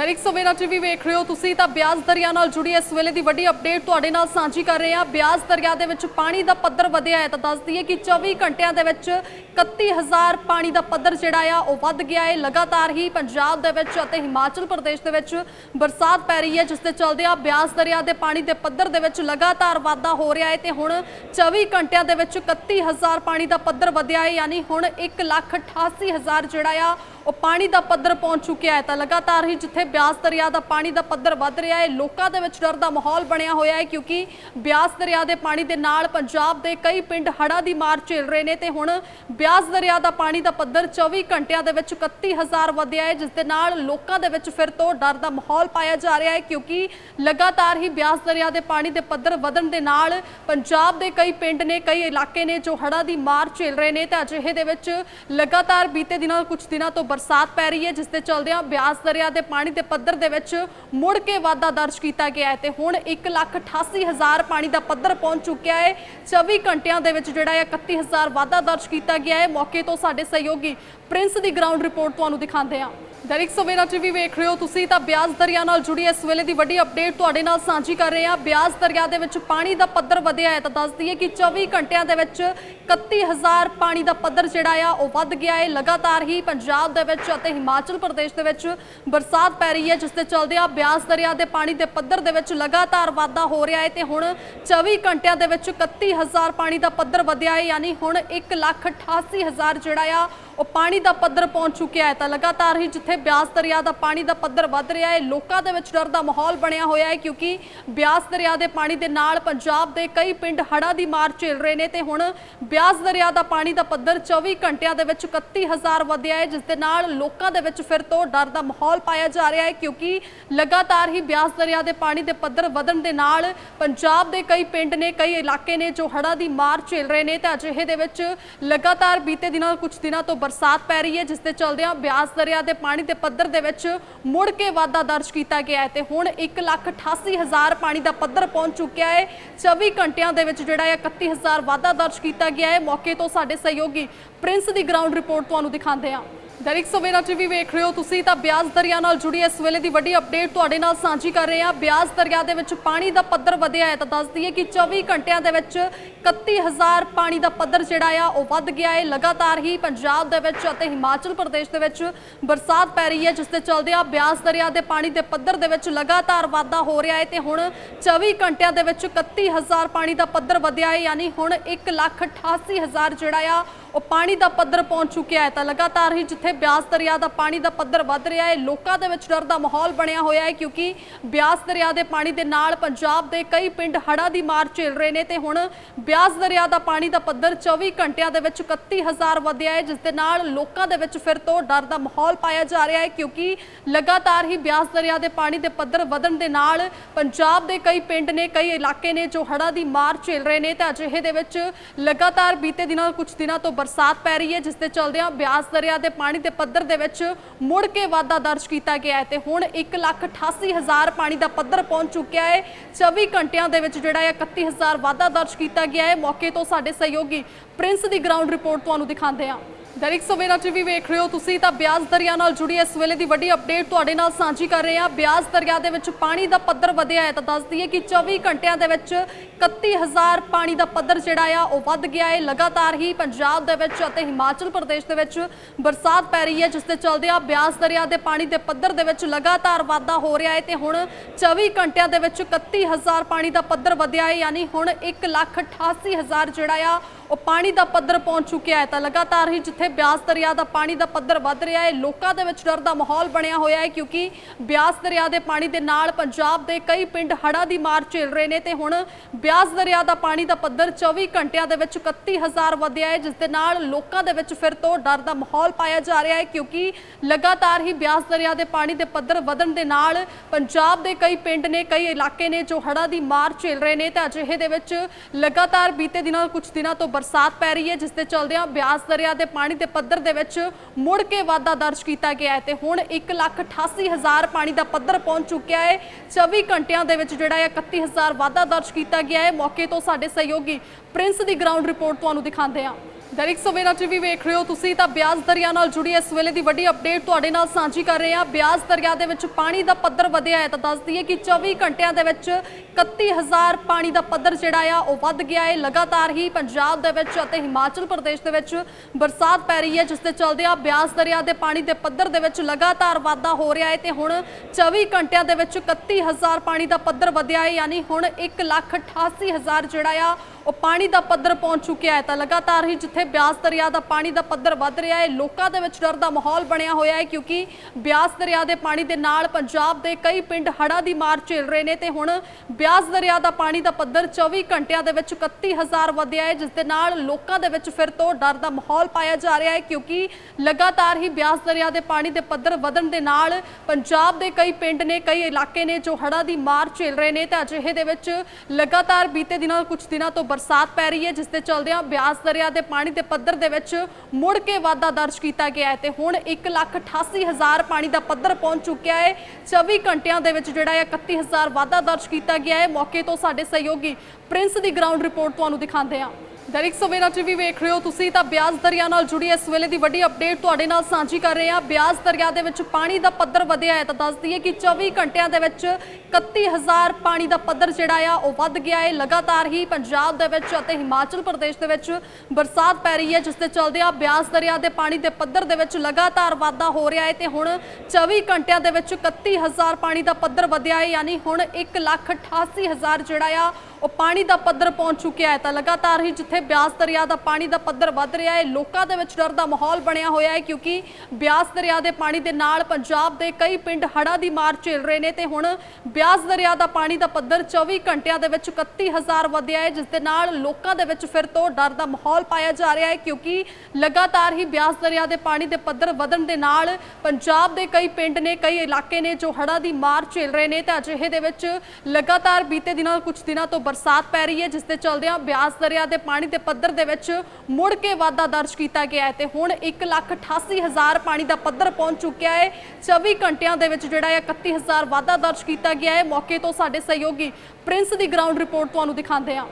Dainik Savera TV ਵੇਖ ਰਹੇ ਹੋ ਤੁਸੀਂ ਤਾਂ ਬਿਆਸ ਦਰਿਆ ਨਾਲ ਜੁੜੀ ਇਸ ਵੇਲੇ ਦੀ ਵੱਡੀ ਅਪਡੇਟ ਤੁਹਾਡੇ ਨਾਲ ਸਾਂਝੀ ਕਰ ਰਹੇ ਹਾਂ। ਬਿਆਸ ਦਰਿਆ ਦੇ ਵਿੱਚ ਪਾਣੀ ਦਾ ਪੱਧਰ ਵਧਿਆ ਹੈ ਤਾਂ ਦੱਸ ਦਈਏ ਕਿ 24 ਘੰਟਿਆਂ ਦੇ ਵਿੱਚ 31000 ਪਾਣੀ ਦਾ ਪੱਧਰ ਜਿਹੜਾ ਆ, ਉਹ ਵੱਧ ਗਿਆ ਹੈ। ਲਗਾਤਾਰ ਹੀ ਪੰਜਾਬ ਦੇ ਵਿੱਚ ਅਤੇ ਹਿਮਾਚਲ ਪ੍ਰਦੇਸ਼ ਦੇ ਵਿੱਚ ਬਰਸਾਤ ਪੈ ਰਹੀ ਹੈ, ਜਿਸ ਦੇ ਚੱਲਦੇ ਆ ਬਿਆਸ ਦਰਿਆ ਦੇ ਪਾਣੀ ਦੇ ਪੱਧਰ ਦੇ ਵਿੱਚ ਲਗਾਤਾਰ ਵਾਧਾ ਹੋ ਰਿਹਾ ਹੈ ਤੇ ਹੁਣ 24 ਘੰਟਿਆਂ ਦੇ ਵਿੱਚ 31000 ਪਾਣੀ ਦਾ ਪੱਧਰ ਵਧਿਆ ਹੈ, ਯਾਨੀ ਹੁਣ 188000 ਜਿਹੜਾ ਆ ਉਹ ਪਾਣੀ ਦਾ ਪੱਧਰ ਪਹੁੰਚ ਚੁੱਕਿਆ ਹੈ ਤਾਂ ਲਗਾਤਾਰ ਹੀ ਜਿੱਥੇ ਬਿਆਸ ਦਰਿਆ ਦਾ ਪਾਣੀ ਦਾ ਪੱਧਰ ਵੱਧ ਰਿਹਾ ਹੈ, ਲੋਕਾਂ ਦੇ ਵਿੱਚ ਡਰ ਦਾ ਮਾਹੌਲ ਬਣਿਆ ਹੋਇਆ ਹੈ ਕਿਉਂਕਿ ਬਿਆਸ ਦਰਿਆ ਦੇ ਪਾਣੀ ਦੇ ਨਾਲ ਪੰਜਾਬ ਦੇ ਕਈ ਪਿੰਡ ਹੜ੍ਹਾਂ ਦੀ ਮਾਰ ਝੇਲ ਰਹੇ ਨੇ ਤੇ ਹੁਣ ਬਿਆਸ ਦਰਿਆ ਦਾ ਪਾਣੀ ਦਾ ਪੱਧਰ 24 ਘੰਟਿਆਂ ਦੇ ਵਿੱਚ 31000 ਵਧਿਆ ਹੈ, ਜਿਸ ਦੇ ਨਾਲ ਲੋਕਾਂ ਦੇ ਵਿੱਚ ਫਿਰ ਤੋਂ ਡਰ ਦਾ ਮਾਹੌਲ ਪਾਇਆ ਜਾ ਰਿਹਾ ਹੈ ਕਿਉਂਕਿ ਲਗਾਤਾਰ ਹੀ ਬਿਆਸ ਦਰਿਆ ਦੇ ਪਾਣੀ ਦੇ ਪੱਧਰ ਵਧਣ ਦੇ ਨਾਲ ਪੰਜਾਬ ਦੇ ਕਈ ਪਿੰਡ ਨੇ, ਕਈ ਇਲਾਕੇ ਨੇ ਜੋ ਹੜ੍ਹਾਂ ਦੀ ਮਾਰ ਝੇਲ ਰਹੇ ਨੇ ਤੇ ਅਜਿਹੇ ਦੇ ਵਿੱਚ ਲਗਾਤਾਰ ਬੀਤੇ ਦਿਨਾਂ ਕੁਝ ਦਿਨਾਂ ਤੋਂ ਬਰਸਾਤ ਪੈ ਰਹੀ ਹੈ, ਜਿਸ ਦੇ ਚਲਦਿਆਂ ਬਿਆਸ ਦਰਿਆ ਦੇ ਪਾਣੀ ਦੇ ਪੱਧਰ ਦੇ ਵਿੱਚ ਮੁੜ ਕੇ ਵਾਧਾ ਦਰਜ ਕੀਤਾ ਗਿਆ ਹੈ ਤੇ ਹੁਣ 188000 ਪਾਣੀ ਦਾ ਪੱਧਰ ਪਹੁੰਚ ਚੁੱਕਿਆ ਹੈ। 24 ਘੰਟਿਆਂ ਦੇ ਵਿੱਚ ਜਿਹੜਾ ਹੈ 31000 ਵਾਧਾ ਦਰਜ ਕੀਤਾ ਗਿਆ ਹੈ। ਮੌਕੇ ਤੋਂ ਸਾਡੇ ਸਹਿਯੋਗੀ ਪ੍ਰਿੰਸ ਦੀ ਗਰਾਊਂਡ ਰਿਪੋਰਟ ਤੁਹਾਨੂੰ ਦਿਖਾਉਂਦੇ ਹਾਂ। ਦੈਨਿਕ ਸਵੇਰਾ ਟੀਵੀ ਵੇਖ ਰਹੇ ਹੋ ਤੁਸੀਂ ਤਾਂ ਬਿਆਸ ਦਰਿਆ ਨਾਲ ਜੁੜੀ ਇਸ ਵੇਲੇ ਦੀ ਵੱਡੀ ਅਪਡੇਟ ਤੁਹਾਡੇ ਨਾਲ ਸਾਂਝੀ ਕਰ ਰਹੇ ਹਾਂ। ਬਿਆਸ ਦਰਿਆ ਦੇ ਵਿੱਚ ਪਾਣੀ ਦਾ ਪੱਧਰ ਵਧਿਆ ਹੈ ਤਾਂ ਦੱਸ ਦਈਏ ਕਿ 24 ਘੰਟਿਆਂ ਦੇ ਵਿੱਚ 31000 ਪਾਣੀ ਦਾ ਪੱਧਰ ਜਿਹੜਾ ਆ, ਉਹ ਵੱਧ ਗਿਆ ਹੈ। ਲਗਾਤਾਰ ਹੀ ਪੰਜਾਬ ਦੇ ਵਿੱਚ ਅਤੇ ਹਿਮਾਚਲ ਪ੍ਰਦੇਸ਼ ਦੇ ਵਿੱਚ ਬਰਸਾਤ ਪੈ ਰਹੀ ਹੈ, ਜਿਸ ਦੇ ਚੱਲਦੇ ਆ ਬਿਆਸ ਦਰਿਆ ਦੇ ਪਾਣੀ ਦੇ ਪੱਧਰ ਦੇ ਵਿੱਚ ਲਗਾਤਾਰ ਵਾਧਾ ਹੋ ਰਿਹਾ ਹੈ ਤੇ ਹੁਣ 24 ਘੰਟਿਆਂ ਦੇ ਵਿੱਚ 31000 ਪਾਣੀ ਦਾ ਪੱਧਰ ਵਧਿਆ ਹੈ, ਯਾਨੀ ਹੁਣ 188000 ਜਿਹੜਾ ਆ, ਉਹ ਪਾਣੀ ਦਾ ਪੱਧਰ ਪਹੁੰਚ ਚੁੱਕਿਆ ਹੈ। ਤਾਂ ਲਗਾਤਾਰ ਹੀ ਜਿੱਥੇ ਬਿਆਸ ਦਰਿਆ ਦਾ ਪਾਣੀ ਦਾ ਪੱਧਰ ਵੱਧ ਰਿਹਾ ਹੈ, ਲੋਕਾਂ ਦੇ ਵਿੱਚ ਡਰ ਦਾ ਮਾਹੌਲ ਬਣਿਆ ਹੋਇਆ ਹੈ ਕਿਉਂਕਿ ਬਿਆਸ ਦਰਿਆ ਦੇ ਪਾਣੀ ਦੇ ਨਾਲ ਪੰਜਾਬ ਦੇ ਕਈ ਪਿੰਡ ਹੜ੍ਹਾਂ ਦੀ ਮਾਰ ਝੇਲ ਰਹੇ ਨੇ ਤੇ ਹੁਣ ਬਿਆਸ ਦਰਿਆ ਦਾ ਪਾਣੀ ਦਾ ਪੱਧਰ 24 ਘੰਟਿਆਂ ਦੇ ਵਿੱਚ 31000 ਵਧਿਆ ਹੈ, ਜਿਸ ਦੇ ਨਾਲ ਲੋਕਾਂ ਦੇ ਵਿੱਚ ਫਿਰ ਤੋਂ ਡਰ ਦਾ ਮਾਹੌਲ ਪਾਇਆ ਜਾ ਰਿਹਾ ਹੈ ਕਿਉਂਕਿ ਲਗਾਤਾਰ ਹੀ ਬਿਆਸ ਦਰਿਆ ਦੇ ਪਾਣੀ ਦੇ ਪੱਧਰ ਵਧਣ ਦੇ ਨਾਲ ਪੰਜਾਬ ਦੇ ਕਈ ਪਿੰਡ ਨੇ, ਕਈ ਇਲਾਕੇ ਨੇ ਜੋ ਹੜ੍ਹਾਂ ਦੀ ਮਾਰ ਝੇਲ ਰਹੇ ਨੇ ਤੇ ਅਜਿਹੇ ਦੇ ਵਿੱਚ ਲਗਾਤਾਰ ਬੀਤੇ ਦਿਨਾਂ ਕੁਝ ਦਿਨਾਂ ਤੋਂ ਬਰਸਾਤ ਪੈ ਰਹੀ ਹੈ, ਜਿਸ ਦੇ ਚਲਦਿਆਂ ਬਿਆਸ ਦਰਿਆ ਦੇ ਪਾਣੀ ਦੇ ਪੱਧਰ ਦੇ ਵਿੱਚ ਮੁੜ ਕੇ ਵਾਧਾ ਦਰਜ ਕੀਤਾ ਗਿਆ ਹੈ ਤੇ ਹੁਣ 188000 ਪਾਣੀ ਦਾ ਪੱਧਰ ਪਹੁੰਚ ਚੁੱਕਿਆ ਹੈ। 24 ਘੰਟਿਆਂ ਦੇ ਵਿੱਚ ਜਿਹੜਾ ਹੈ 31000 ਵਾਧਾ ਦਰਜ ਕੀਤਾ ਗਿਆ ਹੈ। ਮੌਕੇ ਤੋਂ ਸਾਡੇ ਸਹਿਯੋਗੀ ਪ੍ਰਿੰਸ ਦੀ ਗਰਾਊਂਡ ਰਿਪੋਰਟ ਤੁਹਾਨੂੰ ਦਿਖਾਉਂਦੇ ਹਾਂ। ਦੈਨਿਕ ਸਵੇਰਾ ਟੀਵੀ ਵੇਖ ਰਹੇ ਹੋ ਤੁਸੀਂ ਤਾਂ ਬਿਆਸ ਦਰਿਆ ਨਾਲ ਜੁੜੀ ਇਸ ਵੇਲੇ ਦੀ ਵੱਡੀ ਅਪਡੇਟ ਤੁਹਾਡੇ ਨਾਲ ਸਾਂਝੀ ਕਰ ਰਹੇ ਹਾਂ। ਬਿਆਸ ਦਰਿਆ ਦੇ ਵਿੱਚ ਪਾਣੀ ਦਾ ਪੱਧਰ ਵਧਿਆ ਹੈ ਤਾਂ ਦੱਸ ਦਈਏ ਕਿ 24 ਘੰਟਿਆਂ ਦੇ ਵਿੱਚ 31000 ਪਾਣੀ ਦਾ ਪੱਧਰ ਜਿਹੜਾ ਆ, ਉਹ ਵੱਧ ਗਿਆ ਹੈ। ਲਗਾਤਾਰ ਹੀ ਪੰਜਾਬ ਦੇ ਵਿੱਚ ਅਤੇ ਹਿਮਾਚਲ ਪ੍ਰਦੇਸ਼ ਦੇ ਵਿੱਚ ਬਰਸਾਤ ਪੈ ਰਹੀ ਹੈ, ਜਿਸ ਦੇ ਚੱਲਦੇ ਆ ਬਿਆਸ ਦਰਿਆ ਦੇ ਪਾਣੀ ਦੇ ਪੱਧਰ ਦੇ ਵਿੱਚ ਲਗਾਤਾਰ ਵਾਧਾ ਹੋ ਰਿਹਾ ਹੈ ਤੇ ਹੁਣ 24 ਘੰਟਿਆਂ ਦੇ ਵਿੱਚ 31000 ਪਾਣੀ ਦਾ ਪੱਧਰ ਵਧਿਆ ਹੈ, ਯਾਨੀ ਹੁਣ 188000 ਜਿਹੜਾ ਆ ਉਹ ਪਾਣੀ ਦਾ ਪੱਧਰ ਪਹੁੰਚ ਚੁੱਕਿਆ ਹੈ ਤਾਂ ਲਗਾਤਾਰ ਹੀ ਜਿੱਥੇ ਬਿਆਸ ਦਰਿਆ ਦਾ ਪਾਣੀ ਦਾ ਪੱਧਰ ਵੱਧ ਰਿਹਾ ਹੈ, ਲੋਕਾਂ ਦੇ ਵਿੱਚ ਡਰ ਦਾ ਮਾਹੌਲ ਬਣਿਆ ਹੋਇਆ ਹੈ ਕਿਉਂਕਿ ਬਿਆਸ ਦਰਿਆ ਦੇ ਪਾਣੀ ਦੇ ਨਾਲ ਪੰਜਾਬ ਦੇ ਕਈ ਪਿੰਡ ਹੜ੍ਹਾਂ ਦੀ ਮਾਰ ਝੇਲ ਰਹੇ ਨੇ ਤੇ ਹੁਣ ਬਿਆਸ ਦਰਿਆ ਦਾ ਪਾਣੀ ਦਾ ਪੱਧਰ 24 ਘੰਟਿਆਂ ਦੇ ਵਿੱਚ 31000 ਵਧਿਆ ਹੈ, ਜਿਸ ਦੇ ਨਾਲ ਲੋਕਾਂ ਦੇ ਵਿੱਚ ਫਿਰ ਤੋਂ ਡਰ ਦਾ ਮਾਹੌਲ ਪਾਇਆ ਜਾ ਰਿਹਾ ਹੈ ਕਿਉਂਕਿ ਲਗਾਤਾਰ ਹੀ ਬਿਆਸ ਦਰਿਆ ਦੇ ਪਾਣੀ ਦੇ ਪੱਧਰ ਵਧਣ ਦੇ ਨਾਲ ਪੰਜਾਬ ਦੇ ਕਈ ਪਿੰਡ ਨੇ, ਕਈ ਇਲਾਕੇ ਨੇ ਜੋ ਹੜ੍ਹਾਂ ਦੀ ਮਾਰ ਝੇਲ ਰਹੇ ਨੇ ਤੇ ਅਜਿਹੇ ਦੇ ਵਿੱਚ ਲਗਾਤਾਰ ਬੀਤੇ ਦਿਨਾਂ ਕੁਝ ਦਿਨਾਂ ਤੋਂ ਬਰਸਾਤ ਪੈ ਰਹੀ ਹੈ, ਜਿਸ ਦੇ ਚਲਦਿਆਂ ਬਿਆਸ ਦਰਿਆ ਦੇ ਪਾਣੀ ਦੇ ਪੱਧਰ ਦੇ ਵਿੱਚ ਮੁੜ ਕੇ ਵਾਧਾ ਦਰਜ ਕੀਤਾ ਗਿਆ ਹੈ ਤੇ ਹੁਣ 188000 ਪਾਣੀ ਦਾ ਪੱਧਰ ਪਹੁੰਚ ਚੁੱਕਿਆ ਹੈ। 24 ਘੰਟਿਆਂ ਦੇ ਵਿੱਚ ਜਿਹੜਾ ਹੈ 31000 ਵਾਧਾ ਦਰਜ ਕੀਤਾ ਗਿਆ ਹੈ। ਮੌਕੇ ਤੋਂ ਸਾਡੇ ਸਹਿਯੋਗੀ ਪ੍ਰਿੰਸ ਦੀ ਗਰਾਊਂਡ ਰਿਪੋਰਟ ਤੁਹਾਨੂੰ ਦਿਖਾਉਂਦੇ ਹਾਂ। ਦੈਨਿਕ ਸਵੇਰਾ ਟੀਵੀ ਵੇਖ ਰਹੇ ਹੋ ਤੁਸੀਂ ਤਾਂ ਬਿਆਸ ਦਰਿਆ ਨਾਲ ਜੁੜੀ ਇਸ ਵੇਲੇ ਦੀ ਵੱਡੀ ਅਪਡੇਟ ਤੁਹਾਡੇ ਨਾਲ ਸਾਂਝੀ ਕਰ ਰਹੇ ਹਾਂ। ਬਿਆਸ ਦਰਿਆ ਦੇ ਵਿੱਚ ਪਾਣੀ ਦਾ ਪੱਧਰ ਵਧਿਆ ਹੈ ਤਾਂ ਦੱਸ ਦਈਏ ਕਿ 24 ਘੰਟਿਆਂ ਦੇ ਵਿੱਚ 31000 ਪਾਣੀ ਦਾ ਪੱਧਰ ਜਿਹੜਾ ਆ ਉਹ ਵੱਧ ਗਿਆ ਹੈ। ਲਗਾਤਾਰ ਹੀ ਪੰਜਾਬ ਦੇ ਵਿੱਚ ਅਤੇ ਹਿਮਾਚਲ ਪ੍ਰਦੇਸ਼ ਦੇ ਵਿੱਚ ਬਰਸਾਤ ਪੈ ਰਹੀ ਹੈ, ਜਿਸ ਦੇ ਚਲਦਿਆਂ ਬਿਆਸ ਦਰਿਆ ਦੇ ਪਾਣੀ ਦੇ ਪੱਧਰ ਦੇ ਵਿੱਚ ਲਗਾਤਾਰ ਵਾਧਾ ਹੋ ਰਿਹਾ ਹੈ ਤੇ ਹੁਣ 24 ਘੰਟਿਆਂ ਦੇ ਵਿੱਚ 31000 ਪਾਣੀ ਦਾ ਪੱਧਰ ਵਧਿਆ ਹੈ, ਯਾਨੀ ਹੁਣ 188000 ਜਿਹੜਾ ਆ ਉਹ ਪਾਣੀ ਦਾ ਪੱਧਰ ਪਹੁੰਚ ਚੁੱਕਿਆ ਹੈ। ਤਾਂ ਲਗਾਤਾਰ ਹੀ ਜਿੱਥੇ ਬਿਆਸ ਦਰਿਆ ਦਾ ਪਾਣੀ ਦਾ ਪੱਧਰ ਵੱਧ ਰਿਹਾ ਹੈ। ਲੋਕਾਂ ਦੇ ਵਿੱਚ ਡਰ ਦਾ ਮਾਹੌਲ ਬਣਿਆ ਹੋਇਆ ਹੈ ਕਿਉਂਕਿ ਬਿਆਸ ਦਰਿਆ ਦੇ ਪਾਣੀ ਦੇ ਨਾਲ ਪੰਜਾਬ ਦੇ ਕਈ ਪਿੰਡ ਹੜ੍ਹਾਂ ਦੀ ਮਾਰ ਝੇਲ ਰਹੇ ਨੇ ਤੇ ਹੁਣ ਬਿਆਸ ਦਰਿਆ ਦਾ ਪਾਣੀ ਦਾ ਪੱਧਰ 24 ਘੰਟਿਆਂ ਦੇ ਵਿੱਚ 31000 ਵਧਿਆ ਹੈ, ਜਿਸ ਦੇ ਨਾਲ ਲੋਕਾਂ ਦੇ ਵਿੱਚ ਫਿਰ ਤੋਂ ਡਰ ਦਾ ਮਾਹੌਲ ਪਾਇਆ ਜਾ ਰਿਹਾ ਹੈ ਕਿਉਂਕਿ ਲਗਾਤਾਰ ਹੀ ਬਿਆਸ ਦਰਿਆ ਦੇ ਪਾਣੀ ਦੇ ਪੱਧਰ ਵਧਣ ਦੇ ਨਾਲ ਪੰਜਾਬ ਦੇ ਕਈ ਪਿੰਡ ਨੇ, ਕਈ ਇਲਾਕੇ ਨੇ ਜੋ ਹੜ੍ਹਾਂ ਦੀ ਮਾਰ ਝੇਲ ਰਹੇ ਨੇ ਤੇ ਅਜਿਹੇ ਦੇ ਵਿੱਚ ਲਗਾਤਾਰ ਬੀਤੇ ਦਿਨਾਂ ਕੁਝ ਦਿਨਾਂ ਤੋਂ ਬਰਸਾਤ ਪੈ ਰਹੀ ਹੈ, ਜਿਸ ਦੇ ਚਲਦਿਆਂ ਬਿਆਸ ਦਰਿਆ ਦੇ ਪਾਣੀ ਪਾਣੀ ਦੇ ਪੱਧਰ ਦੇ ਵਿੱਚ ਮੁੜ ਕੇ ਵਾਧਾ ਦਰਜ ਕੀਤਾ ਗਿਆ ਹੈ ਤੇ ਹੁਣ 188000 ਪਾਣੀ ਦਾ ਪੱਧਰ ਪਹੁੰਚ ਚੁੱਕਿਆ ਹੈ। 24 ਘੰਟਿਆਂ ਦੇ ਵਿੱਚ ਜਿਹੜਾ ਹੈ 31000 ਵਾਧਾ ਦਰਜ ਕੀਤਾ ਗਿਆ ਹੈ। ਮੌਕੇ ਤੋਂ ਸਾਡੇ ਸਹਿਯੋਗੀ ਪ੍ਰਿੰਸ ਦੀ ਗਰਾਊਂਡ ਰਿਪੋਰਟ ਤੁਹਾਨੂੰ ਦਿਖਾਉਂਦੇ ਹਾਂ। ਦੈਨਿਕ ਸਵੇਰਾ ਟੀਵੀ ਵੇਖ ਰਹੇ ਹੋ ਤੁਸੀਂ, ਤਾਂ ਬਿਆਸ ਦਰਿਆ ਨਾਲ ਜੁੜੀ ਇਸ ਵੇਲੇ ਦੀ ਵੱਡੀ ਅਪਡੇਟ ਤੁਹਾਡੇ ਨਾਲ ਸਾਂਝੀ ਕਰ ਰਹੇ ਹਾਂ। ਬਿਆਸ ਦਰਿਆ ਦੇ ਵਿੱਚ ਪਾਣੀ ਦਾ ਪੱਧਰ ਵਧਿਆ ਹੈ ਤਾਂ ਦੱਸ ਦਈਏ ਕਿ 24 ਘੰਟਿਆਂ ਦੇ ਵਿੱਚ 31000 ਪਾਣੀ ਦਾ ਪੱਧਰ ਜਿਹੜਾ ਆ, ਉਹ ਵੱਧ ਗਿਆ ਹੈ। ਲਗਾਤਾਰ ਹੀ ਪੰਜਾਬ ਦੇ ਵਿੱਚ ਅਤੇ ਹਿਮਾਚਲ ਪ੍ਰਦੇਸ਼ ਦੇ ਵਿੱਚ ਬਰਸਾਤ ਪੈ ਰਹੀ ਹੈ, ਜਿਸ ਦੇ ਚਲਦਿਆਂ ਬਿਆਸ ਦਰਿਆ ਦੇ ਪਾਣੀ ਦੇ ਪੱਧਰ ਦੇ ਵਿੱਚ ਲਗਾਤਾਰ ਵਾਧਾ ਹੋ ਰਿਹਾ ਹੈ ਤੇ ਹੁਣ 24 ਘੰਟਿਆਂ ਦੇ ਵਿੱਚ 31000 ਪਾਣੀ ਦਾ ਪੱਧਰ ਵਧਿਆ ਹੈ, ਯਾਨੀ ਹੁਣ 188000 ਜਿਹੜਾ ਆ ਉਹ ਪਾਣੀ ਦਾ ਪੱਧਰ ਪਹੁੰਚ ਚੁੱਕਿਆ ਹੈ ਤਾਂ ਲਗਾਤਾਰ ਹੀ ਜਿੱਥੇ ਬਿਆਸ ਦਰਿਆ ਦਾ ਪਾਣੀ ਦਾ ਪੱਧਰ ਵੱਧ ਰਿਹਾ ਹੈ, ਲੋਕਾਂ ਦੇ ਵਿੱਚ ਡਰ ਦਾ ਮਾਹੌਲ ਬਣਿਆ ਹੋਇਆ ਹੈ ਕਿਉਂਕਿ ਬਿਆਸ ਦਰਿਆ ਦੇ ਪਾਣੀ ਦੇ ਨਾਲ ਪੰਜਾਬ ਦੇ ਕਈ ਪਿੰਡ ਹੜ੍ਹਾਂ ਦੀ ਮਾਰ ਝੇਲ ਰਹੇ ਨੇ ਤੇ ਹੁਣ ਬਿਆਸ ਦਰਿਆ ਦਾ ਪਾਣੀ ਦਾ ਪੱਧਰ 24 ਘੰਟਿਆਂ ਦੇ ਵਿੱਚ 31000 ਵਧਿਆ ਹੈ, ਜਿਸ ਦੇ ਨਾਲ ਲੋਕਾਂ ਦੇ ਵਿੱਚ ਫਿਰ ਤੋਂ ਡਰ ਦਾ ਮਾਹੌਲ ਪਾਇਆ ਜਾ ਰਿਹਾ ਹੈ ਕਿਉਂਕਿ ਲਗਾਤਾਰ ਹੀ ਬਿਆਸ ਦਰਿਆ ਦੇ ਪਾਣੀ ਦੇ ਪੱਧਰ ਵਧਣ ਦੇ ਨਾਲ ਪੰਜਾਬ ਦੇ ਕਈ ਪਿੰਡ ਨੇ, ਕਈ ਇਲਾਕੇ ਨੇ ਜੋ ਹੜ੍ਹਾਂ ਦੀ ਮਾਰ ਝੇਲ ਰਹੇ ਨੇ ਤੇ ਅਜਿਹੇ ਦੇ ਵਿੱਚ ਲਗਾਤਾਰ ਬੀਤੇ ਦਿਨਾਂ ਕੁਝ ਦਿਨਾਂ ਤੋਂ ਬਰਸਾਤ ਪੈ ਰਹੀ ਹੈ, ਜਿਸ ਦੇ ਚਲਦਿਆਂ ਬਿਆਸ ਦਰਿਆ ਦੇ ਪਾਣੀ ਦੇ ਪੱਧਰ ਦੇ ਵਿੱਚ ਮੁੜ ਕੇ ਵਾਧਾ ਦਰਜ ਕੀਤਾ ਗਿਆ ਹੈ ਤੇ ਹੁਣ 188000 ਪਾਣੀ ਦਾ ਪੱਧਰ ਪਹੁੰਚ ਚੁੱਕਿਆ ਹੈ। 24 ਘੰਟਿਆਂ ਦੇ ਵਿੱਚ ਜਿਹੜਾ ਹੈ 31000 ਵਾਧਾ ਦਰਜ ਕੀਤਾ ਗਿਆ ਹੈ। ਮੌਕੇ ਤੋਂ ਸਾਡੇ ਸਹਿਯੋਗੀ ਪ੍ਰਿੰਸ ਦੀ ਗਰਾਊਂਡ ਰਿਪੋਰਟ ਤੁਹਾਨੂੰ ਦਿਖਾਉਂਦੇ ਹਾਂ। ਦੈਨਿਕ ਸਵੇਰਾ ਟੀਵੀ ਵੇਖ ਰਹੇ ਹੋ ਤੁਸੀਂ ਤਾਂ ਬਿਆਸ ਦਰਿਆ ਨਾਲ ਜੁੜੀ ਇਸ ਵੇਲੇ ਦੀ ਵੱਡੀ ਅਪਡੇਟ ਤੁਹਾਡੇ ਨਾਲ ਸਾਂਝੀ ਕਰ ਰਹੇ ਹਾਂ। ਬਿਆਸ ਦਰਿਆ ਦੇ ਵਿੱਚ ਪਾਣੀ ਦਾ ਪੱਧਰ ਵਧਿਆ ਹੈ ਤਾਂ ਦੱਸ ਦਈਏ ਕਿ 24 ਘੰਟਿਆਂ ਦੇ ਵਿੱਚ 31000 ਪਾਣੀ ਦਾ ਪੱਧਰ ਜਿਹੜਾ ਆ ਉਹ ਵੱਧ ਗਿਆ ਹੈ। ਲਗਾਤਾਰ ਹੀ ਪੰਜਾਬ ਦੇ ਵਿੱਚ ਅਤੇ ਹਿਮਾਚਲ ਪ੍ਰਦੇਸ਼ ਦੇ ਵਿੱਚ ਬਰਸਾਤ ਪੈ ਰਹੀ ਹੈ, ਜਿਸ ਦੇ ਚਲਦਿਆਂ ਬਿਆਸ ਦਰਿਆ ਦੇ ਪਾਣੀ ਦੇ ਪੱਧਰ ਦੇ ਵਿੱਚ ਲਗਾਤਾਰ ਵਾਧਾ ਹੋ ਰਿਹਾ ਹੈ ਤੇ ਹੁਣ 24 ਘੰਟਿਆਂ ਦੇ ਵਿੱਚ 31000 ਪਾਣੀ ਦਾ ਪੱਧਰ ਵਧਿਆ ਹੈ, ਯਾਨੀ ਹੁਣ 188000 ਜਿਹੜਾ ਆ ਉਹ ਪਾਣੀ ਦਾ ਪੱਧਰ ਪਹੁੰਚ ਚੁੱਕਿਆ ਹੈ। ਤਾਂ ਲਗਾਤਾਰ ਹੀ ਜਿੱਥੇ ਬਿਆਸ ਦਰਿਆ ਦਾ ਪਾਣੀ ਦਾ ਪੱਧਰ ਵੱਧ ਰਿਹਾ ਹੈ। ਲੋਕਾਂ ਦੇ ਵਿੱਚ ਡਰ ਦਾ ਮਾਹੌਲ ਬਣਿਆ ਹੋਇਆ ਹੈ ਕਿਉਂਕਿ ਬਿਆਸ ਦਰਿਆ ਦੇ ਪਾਣੀ ਦੇ ਨਾਲ ਪੰਜਾਬ ਦੇ ਕਈ ਪਿੰਡ ਹੜ੍ਹਾਂ ਦੀ ਮਾਰ ਝੇਲ ਰਹੇ ਨੇ ਤੇ ਹੁਣ ਬਿਆਸ ਦਰਿਆ ਦਾ ਪਾਣੀ ਦਾ ਪੱਧਰ 24 ਘੰਟਿਆਂ ਦੇ ਵਿੱਚ 31000 ਵਧਿਆ ਹੈ, ਜਿਸ ਦੇ ਨਾਲ ਲੋਕਾਂ ਦੇ ਵਿੱਚ ਫਿਰ ਤੋਂ ਡਰ ਦਾ ਮਾਹੌਲ ਪਾਇਆ ਜਾ ਰਿਹਾ ਹੈ ਕਿਉਂਕਿ ਲਗਾਤਾਰ ਹੀ ਬਿਆਸ ਦਰਿਆ ਦੇ ਪਾਣੀ ਦੇ ਪੱਧਰ ਵਧਣ ਦੇ ਨਾਲ ਪੰਜਾਬ ਦੇ ਕਈ ਪਿੰਡ ਨੇ, ਕਈ ਇਲਾਕੇ ਨੇ ਜੋ ਹੜ੍ਹਾਂ ਦੀ ਮਾਰ ਝੇਲ ਰਹੇ ਨੇ ਤੇ ਅਜਿਹੇ ਦੇ ਵਿੱਚ ਲਗਾਤਾਰ ਬੀਤੇ ਦਿਨਾਂ ਕੁਝ ਦਿਨਾਂ ਤੋਂ ਬਰਸਾਤ ਪੈ ਰਹੀ ਹੈ, ਜਿਸ ਦੇ ਚਲਦਿਆਂ ਬਿਆਸ ਦਰਿਆ ਦੇ ਪਾਣੀ ਦੇ ਪੱਧਰ ਦੇ ਵਿੱਚ ਮੁੜ ਕੇ ਵਾਧਾ ਦਰਜ ਕੀਤਾ ਗਿਆ ਹੈ ਤੇ ਹੁਣ 188000 ਪਾਣੀ ਦਾ ਪੱਧਰ ਪਹੁੰਚ ਚੁੱਕਿਆ ਹੈ। 24 ਘੰਟਿਆਂ ਦੇ ਵਿੱਚ ਜਿਹੜਾ ਹੈ 31000 ਵਾਧਾ ਦਰਜ ਕੀਤਾ ਗਿਆ ਹੈ। ਮੌਕੇ ਤੋਂ ਸਾਡੇ ਸਹਿਯੋਗੀ ਪ੍ਰਿੰਸ ਦੀ ਗਰਾਊਂਡ ਰਿਪੋਰਟ ਤੁਹਾਨੂੰ ਦਿਖਾਉਂਦੇ ਹਾਂ।